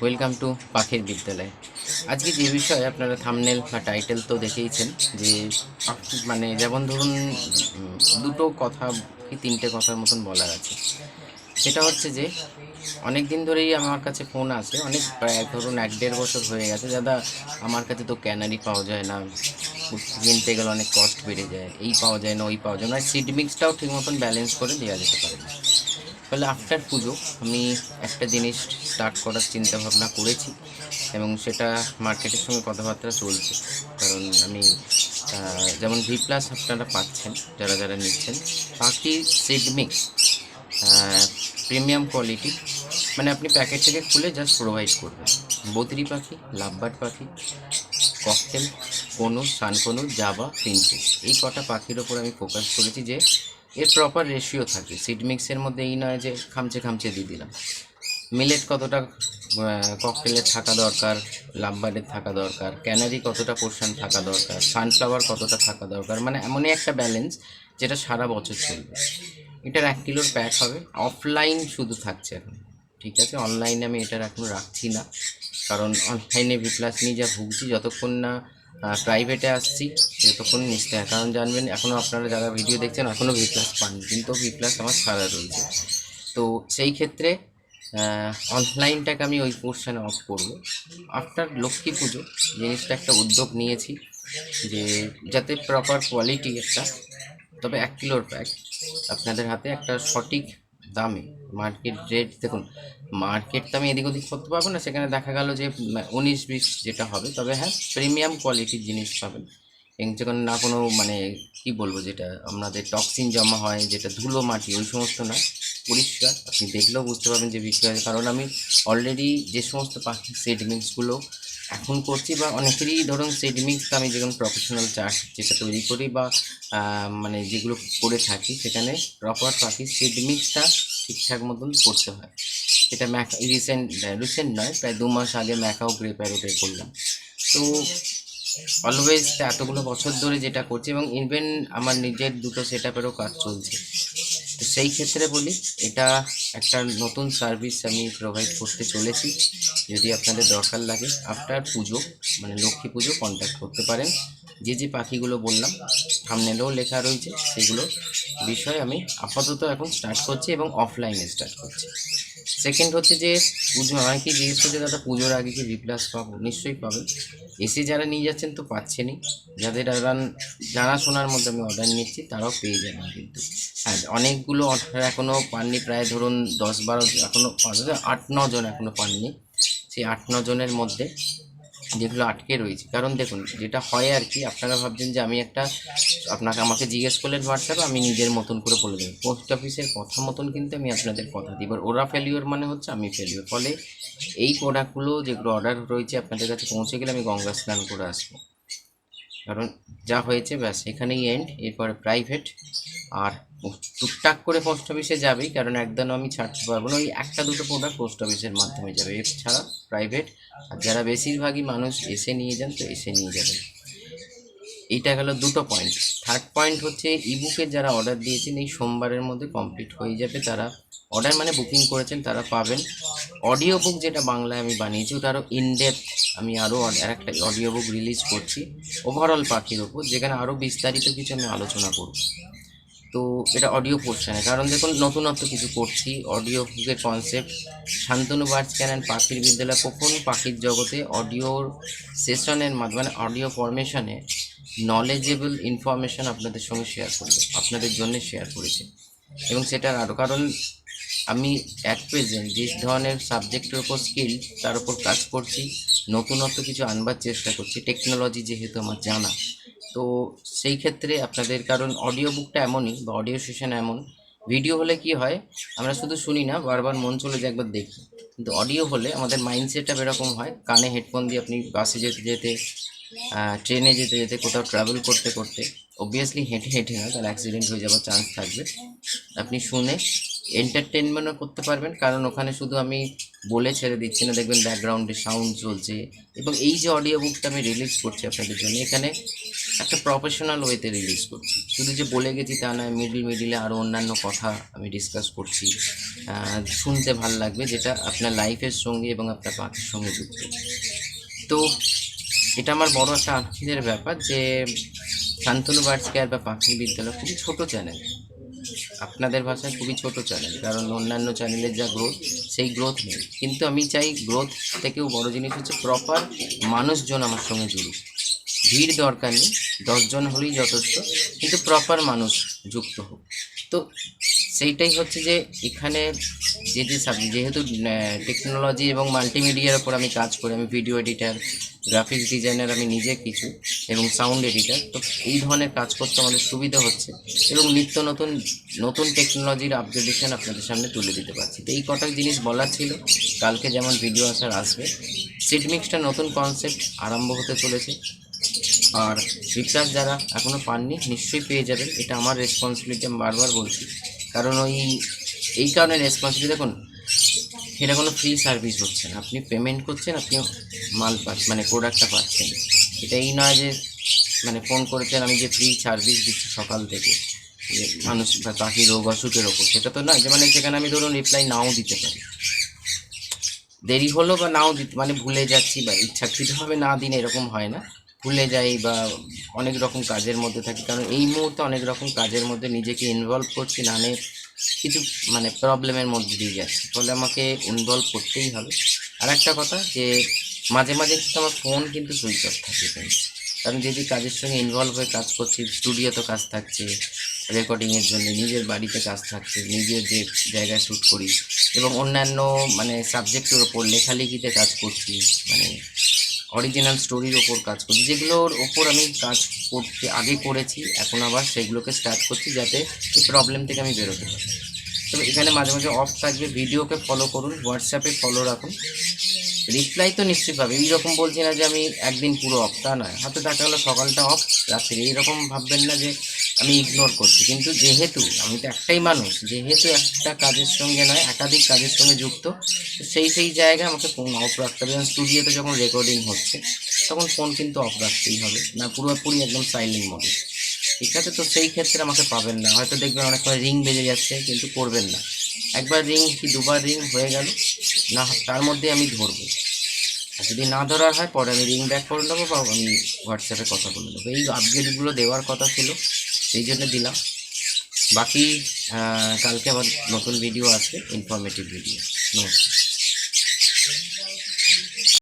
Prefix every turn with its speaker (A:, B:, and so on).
A: Welcome to পাখির বিদ্যালয় আজকে যে বিষয়ে আপনারা থামনেল বা টাইটেল তো দেখেইছেন যে মানে যেমন ধরুন দুটো কথা কি তিনটে কথার মতন বলার আছে। সেটা হচ্ছে যে, অনেক দিন ধরেই আমার কাছে ফোন আসে, অনেক প্রায় ধরুন এক দেড় বছর হয়ে গেছে, দাদা, আমার কাছে তো ক্যানারি পাওয়া যায় না, কিনতে গেলে অনেক কস্ট বেড়ে যায়, এই পাওয়া যায় না, ওই পাওয়া যায় না সিড মিক্সটাও ঠিক মতন ব্যালেন্স করে দেওয়া যেতে পারে না। ফলে আফটার পুজো আমি একটা জিনিস স্টার্ট করার চিন্তা ভাবনা করেছি এবং সেটা মার্কেটের সঙ্গে কথাবার্তা চলছে। কারণ আমি যেমন ভি প্লাস আপনারা পাচ্ছেন, যারা যারা নিচ্ছেন, বাকি সিড মিক্স প্রিমিয়াম কোয়ালিটি মানে আপনি প্যাকেট থেকে খুলে জাস্ট প্রোভাইড করবেন। বদ্রি পাখি, লাভবার্ড পাখি ককটেল কোনো সানকনু জাবা প্রিন্সেস এই কটা পাখির ওপর আমি ফোকাস করেছি যে এর প্রপার রেশিও থাকে। সিড মিক্সের মধ্যে এই নয় যে খামচে খামচে দিয়ে দিলাম। মিলেট কতটা ককটেলের থাকা দরকার লাভবার্ডের থাকা দরকার ক্যানারি কতটা পোর্শন থাকা দরকার সানফ্লাওয়ার কতটা থাকা দরকার মানে এমনই একটা ব্যালেন্স যেটা সারা বছর চলবে। এটার এক কিলোর প্যাক হবে। অফলাইন শুধু থাকছে এখন। ঠিক আছে? অনলাইনে আমি এটার এখন রাখছি না। কারণ অনলাইনে ভি প্লাস নিয়ে যা ভুগছি, যতক্ষণ না প্রাইভেটে আসছি যতক্ষণ নিতে হয় কারণ জানবেন এখনও আপনারা যারা ভিডিও দেখছেন এখনও ভি প্লাস পান কিন্তু ভি প্লাস আমার সারা রয়েছে। তো সেই ক্ষেত্রে অনলাইনটাকে আমি ওই পোর্শনে অফ করব। আফটার লক্ষ্মী পুজো, জিনিসটা একটা উদ্যোগ নিয়েছি যে, যাতে প্রপার কোয়ালিটি একটা, তবে এক কিলোর প্যাক আপনাদের হাতে একটা সঠিক দামে মার্কেট রেট দেখুন মার্কেট তো আমি এদিক ওদিক করতে পারব না, সেখানে দেখা গেল যে, উনিশ বিশ যেটা হবে, তবে হ্যাঁ প্রিমিয়াম কোয়ালিটির জিনিস পাবেন। যেখানে না কোনো মানে কি বলব যেটা আপনাদের টক্সিন জমা হয়, যেটা ধুলো মাটি, ওই সমস্ত না, পরিষ্কার, আপনি দেখলেও বুঝতে পারবেন যে বিক্রি আছে। কারণ আমি অলরেডি যে সমস্ত পাখির সেটমিংসগুলো এখন করছি, বা অনেকেরই ধরুন সেটমিক্স আমি যেরকম প্রফেশনাল চার্ট যেটা তৈরি করি, বা মানে যেগুলো করে থাকি, সেখানে প্রপার পাখির সেটমিক্সটা ঠিকঠাক মতন করতে হয়। এটা ম্যাক রিসেন্ট রিসেন্ট নয়, প্রায় দু মাস আগে ম্যাকাও গ্রে প্যারোটে করলাম। তো অলওয়েজ এতগুলো বছর ধরে যেটা করছি এবং ইভেন আমার নিজের দুটো সেট আপেরও কাজ চলছে। তো সেই ক্ষেত্রে বলি, এটা একটা নতুন সার্ভিস আমি প্রোভাইড করতে চলেছি। যদি আপনাদের দরকার লাগে আফটার পুজো মানে লক্ষ্মী পুজো কন্ট্যাক্ট করতে পারেন। যে যে পাখিগুলো বললাম থামনেলেও লেখা রয়েছে সেগুলো বিষয় আমি আপাতত এখন স্টার্ট করছি এবং অফলাইনে স্টার্ট করছি। সেকেন্ড হচ্ছে যে, পুজো অনেকেই জিজ্ঞেস করছে, দাদা, পুজোর আগে কি রিপ্লাস পাবো? নিশ্চয়ই পাবেন। এসে যারা নিয়ে যাচ্ছেন তো পাচ্ছেনই। যাদের অর্ডার জানাশোনার মধ্যে আমি অর্ডার নিচ্ছি, তারাও পেয়ে যাবেন কিন্তু। হ্যাঁ অনেকগুলো অর্ডার এখনও পাননি, প্রায় ধরুন দশ বারো এখনও আট, ন জন এখনও পাননি। সেই আট, ন জনের মধ্যে যেগুলো আটকে রয়েছে। কারণ দেখুন, যেটা হয় আর কি, আপনারা ভাবছেন যে আমি একটা, আপনাকে আমাকে জিজ্ঞেস করলেন হোয়াটসঅ্যাপে আমি নিজের মতন করে বলে দেবো। পোস্ট অফিসের কথা মতন কিন্তু আমি আপনাদের কথা দিই। এবার ওরা ফেলিওর মানে হচ্ছে আমি ফেলিওর ফলে এই প্রোডাক্টগুলো যেগুলো অর্ডার রয়েছে আপনাদের কাছে পৌঁছে গেলে আমি গঙ্গা স্নান করে আসব। কারণ যা হয়েছে, ব্যাস, এখানেই এন্ড এরপরে প্রাইভেট আর টুকটাক করে পোস্ট অফিসে যাবেই, কারণ একদম আমি ছাড়তে পারব না ওই একটা দুটো প্রোডাক্ট পোস্ট অফিসের মাধ্যমে যাবে, এছাড়া প্রাইভেট আর যারা বেশিরভাগই মানুষ এসে নিয়ে যান, তো এসে নিয়ে যাবেন এইটা গেল দুটো পয়েন্ট থার্ড পয়েন্ট হচ্ছে ইবুকের যারা অর্ডার দিয়েছেন, এই সোমবারের মধ্যে কমপ্লিট হয়ে যাবে, তারা অর্ডার মানে বুকিং করেছেন, তারা পাবেন। অডিও বুক যেটা বাংলায় আমি বানিয়েছি, ওটা আরও ইনডেপথ আমি আরও আর একটা অডিও বুক রিলিজ করছি ওভারঅল পাখির ওপর, যেখানে আরও বিস্তারিত কিছু আমি আলোচনা করব। তো এটা অডিও পোর্শনে কারণ দেখুন, নতুনত্ব কিছু করছি অডিও বুকের কনসেপ্ট শান্তনু বার্ডস ক্যান পাখির বিদ্যালয়, কখন পাখির জগতে অডিওর সেশনের মাধ্যমে অডিও ফরমেশনে নলেজেবল ইনফরমেশন আপনাদের সঙ্গে শেয়ার করবে, আপনাদের জন্য শেয়ার করেছে। এবং সেটার আরও কারণ আমি অ্যাট প্রেজেন্ট যে ধরনের সাবজেক্টের ওপর স্কিল তার উপর কাজ করছি, নতুনত্ব কিছু আনবার চেষ্টা করছি টেকনোলজি যেহেতু আমার জানা, তো সেই ক্ষেত্রে আপনাদের, কারণ অডিও বুকটা এমনই বা অডিও সেশন এমন ভিডিও হলে কি হয়, আমরা শুধু শুনি না, বারবার মন চলে যায় একবার দেখি, কিন্তু অডিও হলে আমাদের মাইন্ডসেটটা এরকম হয়, কানে হেডফোন দিয়ে আপনি বাসে যেতে যেতে ট্রেনে যেতে যেতে, কোথাও ট্রাভেল করতে করতে অবভিয়াসলি হেঁটে হেঁটে না তার অ্যাক্সিডেন্ট হয়ে যাওয়ার চান্স থাকবে, আপনি শুনে এন্টারটেনমেন্টও করতে পারবেন, কারণ ওখানে শুধু আমি বলে ছেড়ে দিচ্ছি না, দেখবেন ব্যাকগ্রাউন্ডে সাউন্ড চলছে এবং এই যে অডিও বুকটা আমি রিলিজ করছি আপনাদের জন্য, এখানে একটা প্রফেশনাল ওয়েতে রিলিজ করছি। শুধু যে বলে গেছি তা নয় মিডিল মিডিলে আরও অন্যান্য কথা আমি ডিসকাস করছি শুনতে ভালো লাগবে, যেটা আপনার লাইফের সঙ্গে এবং আপনার পাখির সঙ্গে যুক্ত। তো এটা আমার বড় একটা আনন্দের ব্যাপার যে শান্তনু বার্ডস কেয়ার বা পাখির বিদ্যালয়, খুবই ছোট চ্যানেল আপনাদের ভাষায় খুবই ছোট চ্যানেল কারণ অন্যান্য চ্যানেলের যা গ্রোথ সেই গ্রোথ নেই। কিন্তু আমি চাই গ্রোথ থেকেও বড় জিনিস হচ্ছে প্রপার মানুষজন আমার সঙ্গে জুড়ুক। ভিড় দরকার নেই, দশজন হলেই যথেষ্ট, কিন্তু প্রপার মানুষ যুক্ত হোক। তো সেইটাই হচ্ছে যে এখানে যে যে সাবজেক্ট যেহেতু টেকনোলজি এবং মাল্টিমিডিয়ার ওপর আমি কাজ করি, আমি ভিডিও এডিটার গ্রাফিক্স ডিজাইনার আমি নিজে কিছু, এবং সাউন্ড এডিটার তো এই ধরনের কাজ করতে আমাদের সুবিধা হচ্ছে, এবং নিত্য নতুন নতুন টেকনোলজির আপগ্রেডেশন আপনাদের সামনে তুলে দিতে পারছি। তো এই কটা জিনিস বলার ছিল, কালকে যেমন ভিডিও আসার আসবে সিড মিক্সটা নতুন কনসেপ্ট আরম্ভ হতে চলেছে, আর রিচার্জ যারা এখনও পাননি, নিশ্চয়ই পেয়ে যাবেন, এটা আমার রেসপন্সিবিলিটি আমি বারবার বলছি। কারণ ওই, এই কারণে রেসপন্সিবিলিটি দেখুন, এটা কোনো ফ্রি সার্ভিস হচ্ছে না। আপনি পেমেন্ট করছেন, আপনি মাল পাচ্ছেন মানে প্রোডাক্টটা পাচ্ছেন। এটা এই নয় যে মানে ফোন করেছেন, আমি যে ফ্রি সার্ভিস দিচ্ছি সকাল থেকে, যে মানুষ বা পাখি রোগ, অসুখের ওপর, সেটা তো নয়। যে মানে সেখানে আমি ধরুন রিপ্লাই নাও দিতে পারি। দেরি হলো বা নাও দিতে মানে ভুলে যাচ্ছি বা ইচ্ছাকৃতভাবে না দিন এরকম হয় না। ভুলে যাই বা অনেক রকম কাজের মধ্যে থাকি, কারণ এই মুহূর্তে অনেক রকম কাজের মধ্যে নিজেকে ইনভলভ করছি নানে কিছু মানে প্রবলেমের মধ্যে দিয়ে যাচ্ছি। ফলে আমাকে ইনভলভ করতেই হবে। আর একটা কথা যে, মাঝে মাঝে কিন্তু আমার ফোন কিন্তু সুইচ অফ থাকে। কারণ যদি কাজের সঙ্গে ইনভলভ হয়ে কাজ করছি স্টুডিওতে কাজ থাকছে রেকর্ডিংয়ের জন্য নিজের বাড়িতে কাজ থাকছে, নিজের যে জায়গায় শ্যুট করি এবং অন্যান্য মানে সাবজেক্টের ওপর লেখালেখিতে কাজ করছি মানে অরিজিনাল স্টোরির ওপর কাজ করছি, যেগুলোর ওপর আমি কাজ করতে আগে করেছি, এখন আবার সেগুলোকে স্টার্ট করছি যাতে এই প্রবলেম থেকে আমি বেরোতে পারি। তবে এখানে মাঝে মাঝে অফ থাকবে ভিডিওকে ফলো করুন হোয়াটসঅ্যাপে ফলো রাখুন। রিপ্লাই তো নিশ্চয়ই পাবে এইরকম বলছি না যে আমি একদিন পুরো অফ তা নয়। হয়তো দেখা গেলো সকালটা অফ রাত্রে। এইরকম ভাববেন না যে আমি ইগনোর করছি। কিন্তু যেহেতু আমি তো একটাই মানুষ, যেহেতু একটা কাজের সঙ্গে নয়, একাধিক কাজের সঙ্গে যুক্ত সেই সেই জায়গায় আমাকে ফোন অফ রাখতে হবে। যেমন স্টুডিওতে যখন রেকর্ডিং হচ্ছে, তখন ফোন কিন্তু অফ রাখতেই হবে। না, পুরোপুরি একদম সাইলেন্ট মোডে ঠিক আছে? তো সেই ক্ষেত্রে আমাকে পাবেন না। হয়তো দেখবেন অনেক সময় রিং বেজে যাচ্ছে, কিন্তু করবেন না। একবার রিং কি দুবার রিং হয়ে গেল, না, তার মধ্যে আমি ধরবো। আর যদি না ধরার হয়, পরে আমি রিং ব্যাক করে নেব বা আমি হোয়াটসঅ্যাপে কথা বলে নেব। এই আপডেটগুলো দেওয়ার কথা ছিল। সেই জন্য দিলাম। বাকি কালকে আবার নতুন ভিডিও আসবে ইনফরমেটিভ ভিডিও নমস্কার।